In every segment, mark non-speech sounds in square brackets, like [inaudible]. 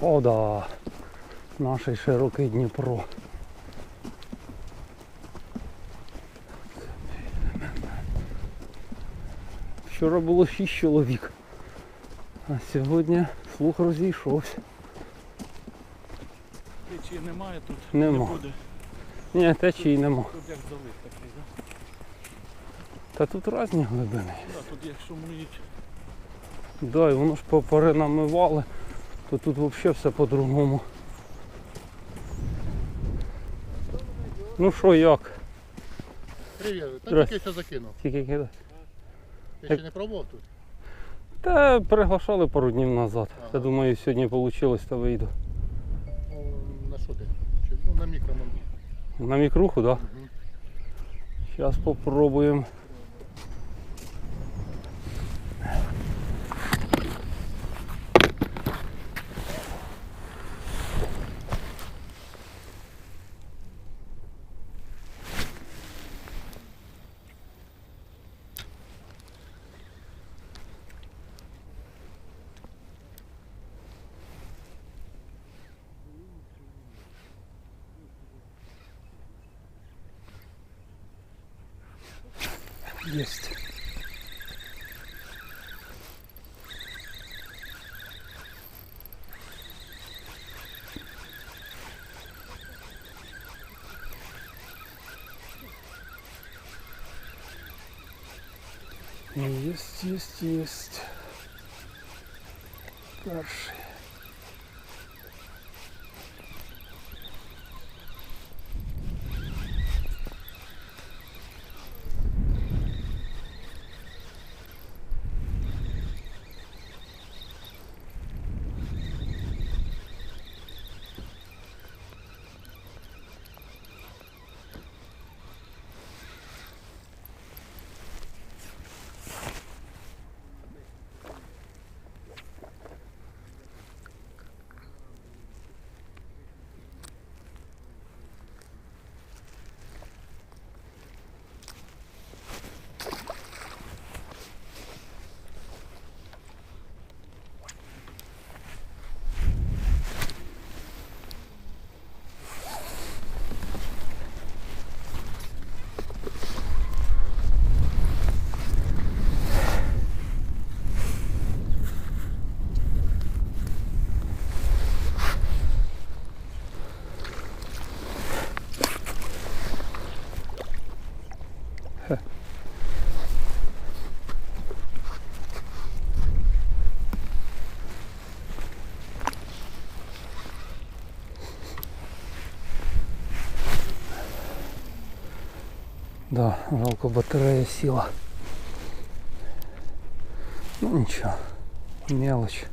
О, да. Наш широкий Дніпро. Вчора було 6 чоловік. А сьогодні слух розійшовся. Течії немає тут. Нема. Не буде. Ні, течії нема. Тут як залив такий, да? Та тут різні глибини. Да, тут якщо миють. Да, і воно ж поперенамивали, то тут взагалі все по-другому. Ну що, як? Привіт, та тільки що закинув. Тільки кидати. Ти ще не пробував тут? Та приглашали пару днів назад. Ага. Я думаю, сьогодні вийшло, то вийду. Ну, на що ти? Чи, ну, на мікромонді. На мікруху, так? Да? Мгм. Зараз спробуємо. Єсть. Есть, есть, есть. Перший. Да, жалко батарея сіла. Ну нічого, мелоч.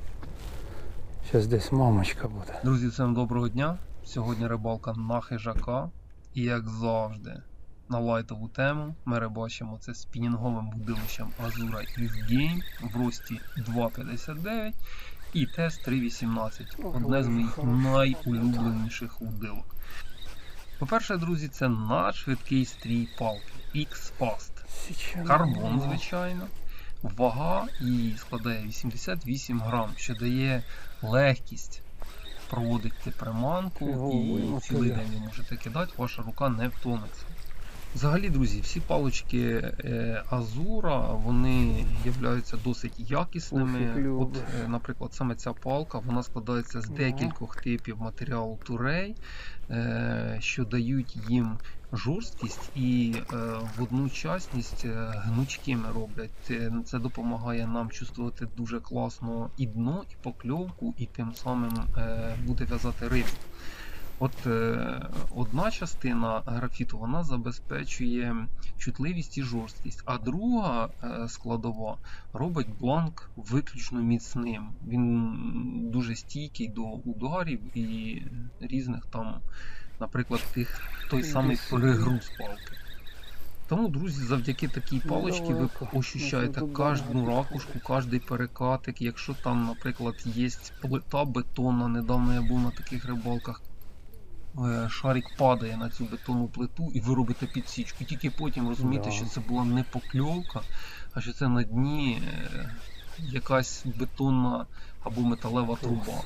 Зараз десь мамочка буде. Друзі, всім доброго дня. Сьогодні рибалка на хижака. І як завжди, на лайтову тему ми рибачимо це спінінговим будилищем Azura Game в рості 2,59 і тест 3,18. Одне з моїх найулюбленіших удилок. По-перше, друзі, це надшвидкий стрій палки X-Fast. Карбон, звичайно. Вага її складає 88 грам, що дає легкість проводити приманку і цілий день ви можете кидати, ваша рука не втомиться. Взагалі, друзі, всі палички е, Азура вони являються досить якісними. От, е, наприклад, саме ця палка вона складається з декількох типів матеріалу турей, е, що дають їм жорсткість і водночасність гнучкими роблять. Це, допомагає нам чувствувати дуже класно і дно, і покльовку, і тим самим буде в'язати рибу. От е, одна частина графіту вона забезпечує чутливість і жорсткість, а друга е, складова робить бланк виключно міцним. Він дуже стійкий до ударів і різних там, наприклад, тих той самий перегруз палки. Тому, друзі, завдяки такій паличці ви ощущаєте кожну ракушку, кожний перекатик. Якщо там, наприклад, є плита бетонна, недавно я був на таких рибалках. Е, Шарик падає на цю бетонну плиту і ви робите підсічку. І тільки потім розумієте, що це була не покльовка, а що це на дні е, якась бетонна або металева труба.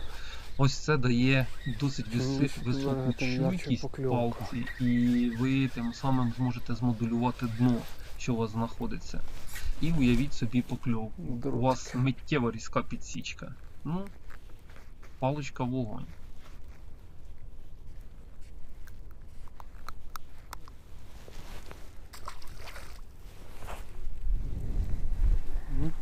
Ось це дає досить високу чуйкість палці, і ви тим самим зможете змодулювати дно, що у вас знаходиться. І уявіть собі покльовку. У вас миттєва різка підсічка. Ну, паличка вогонь.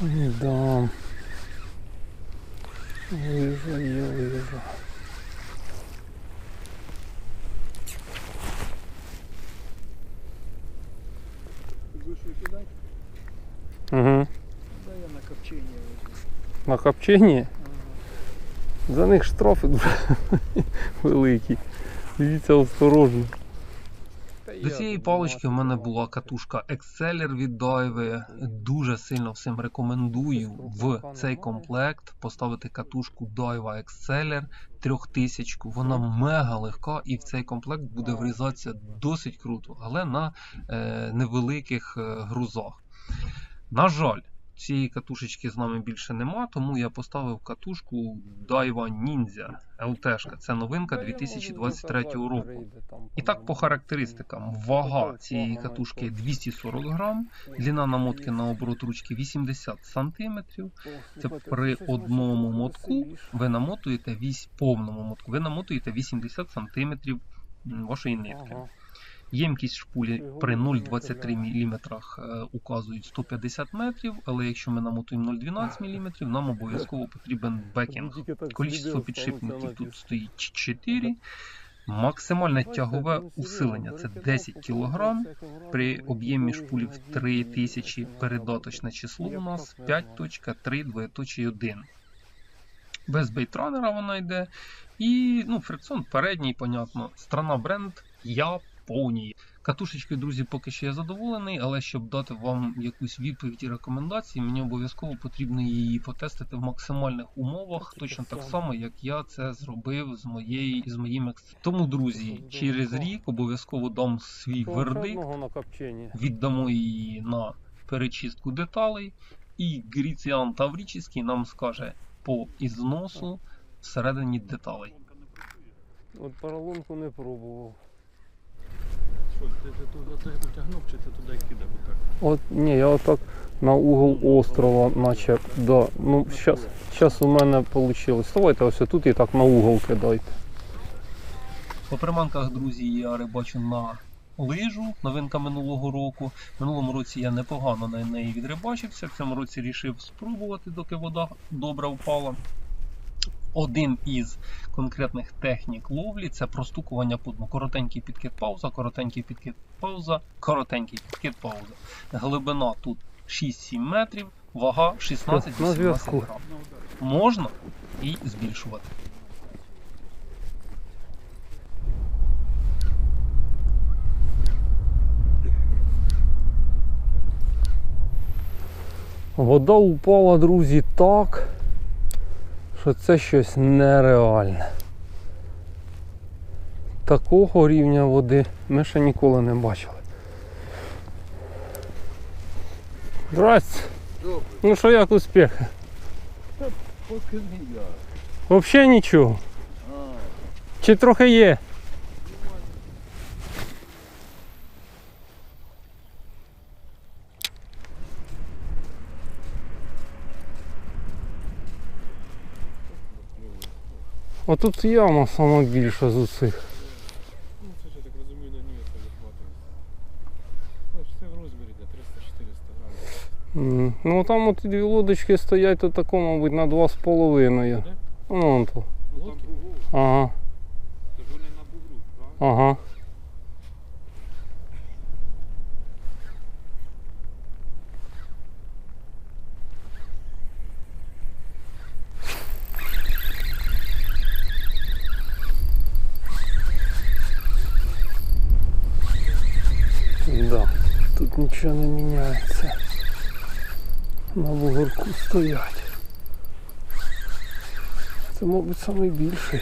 Не дам. Вижу, я вижу. Кидати, Угу. да я на копчення візьму. На копченні Ага. за них штрафи [laughs] великі. Дивіться осторожно. До цієї палички в мене була катушка Exceller від Daiwa. Дуже сильно всім рекомендую в цей комплект поставити катушку Daiwa Exceller 3000. Вона мега легка і в цей комплект буде врізатися досить круто, але на е, невеликих е, грузах. На жаль, цієї катушечки з нами більше нема, тому я поставив катушку Daiwa Ninja LT. Це новинка 2023 року. І так по характеристикам. Вага цієї катушки 240 грам, длина намотки на оборот ручки 80 см. Це при одному мотку ви намотуєте вісь повному мотку, ви намотуєте 80 см вашої нитки. Ємкість шпулі при 0,23 мм указують 150 метрів, але якщо ми намотуємо 0,12 мм, нам обов'язково потрібен бекінг. Количество підшипників тут стоїть 4. Максимальне тягове усилення це 10 кг. При об'ємі шпулів 3000 передаточне число у нас 5.3 Без бейтранера вона йде. І ну, фрикціон передній, понятно. Страна бренд Японії. Катушечкою, друзі, поки що я задоволений, але щоб дати вам якусь відповідь і рекомендації, мені обов'язково потрібно її потестити в максимальних умовах, точно так само, як я це зробив з моєї з моїм екс. Тому, друзі, через рік обов'язково дам свій вердикт віддамо її на перечистку деталей, і Гріціан Таврічський нам скаже по ізносу всередині деталей. От поролонку не пробував. Що, ти, ти туди ти чи ти туди кидав? От ні, я отак на угол острова, наче. Да. Ну, щас, щас у мене вийшло. Давайте ось тут і так на угол кидайте. По приманках, друзі, я рибачу на лижу, новинка минулого року. Минулому році я непогано на неї відрибачився. В цьому році рішив спробувати, доки вода добре впала. Один із конкретних технік ловлі це простукування по дну. Коротенький підкид пауза, коротенький підкид пауза, коротенький підкид пауза. Глибина тут 6-7 метрів, вага 16-18 зв'язку. грам. Можна і збільшувати. Вода упала, друзі, так, що це щось нереальне. Такого рівня води ми ще ніколи не бачили. Здрасте. Добре. Ну що як успіх? Поки не я. Взагалі нічого. А, Чи трохи є? Отут яма сама більша з усіх. Ну це ж я так розумію, на ній це це в розмірі для 300-400 грамів. Ну там от дві лодочки стоять, то тако, мабуть, на 2,5. Де? Ну, вон то. Лодки? Ага, Це ж вони на бугру, правда? ага. На бугорку стоять. Це, мабуть, найбільший.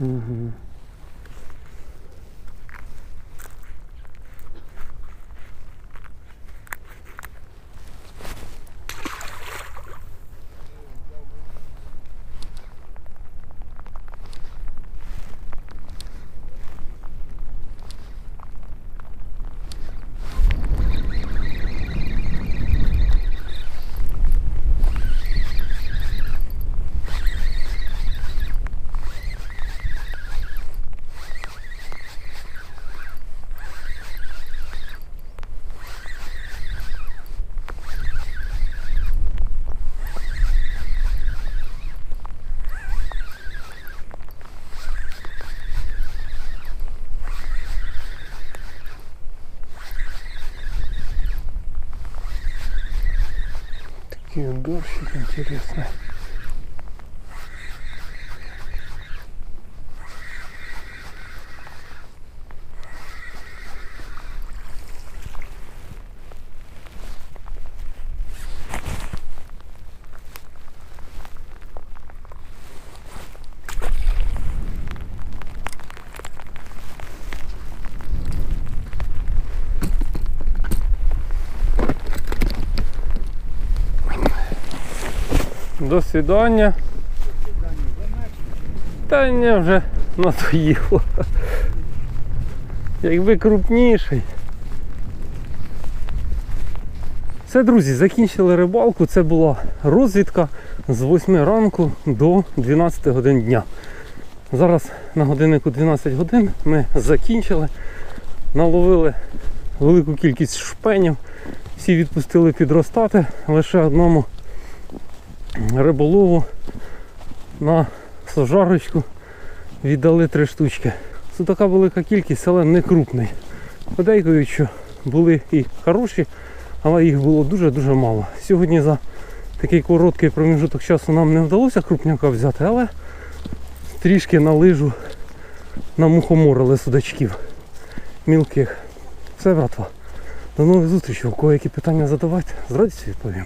Угу. Такие уборщики интересный. До свидання. Та ні, вже надоїло. Якби крупніший. Все, друзі, закінчили рибалку. Це була розвідка з 8 ранку до 12 годин дня. Зараз на годиннику 12 годин ми закінчили, наловили велику кількість шпенів, всі відпустили підростати, лише одному риболову на сожарочку віддали три штучки. Це така велика кількість, але не крупний. Подейкують, що були і хороші, але їх було дуже-дуже мало. Сьогодні за такий короткий проміжуток часу нам не вдалося крупняка взяти, але трішки на лижу намухоморили судачків мілких. Все, братва. До нових зустрічей. У кого які питання задавати, з радістю відповім.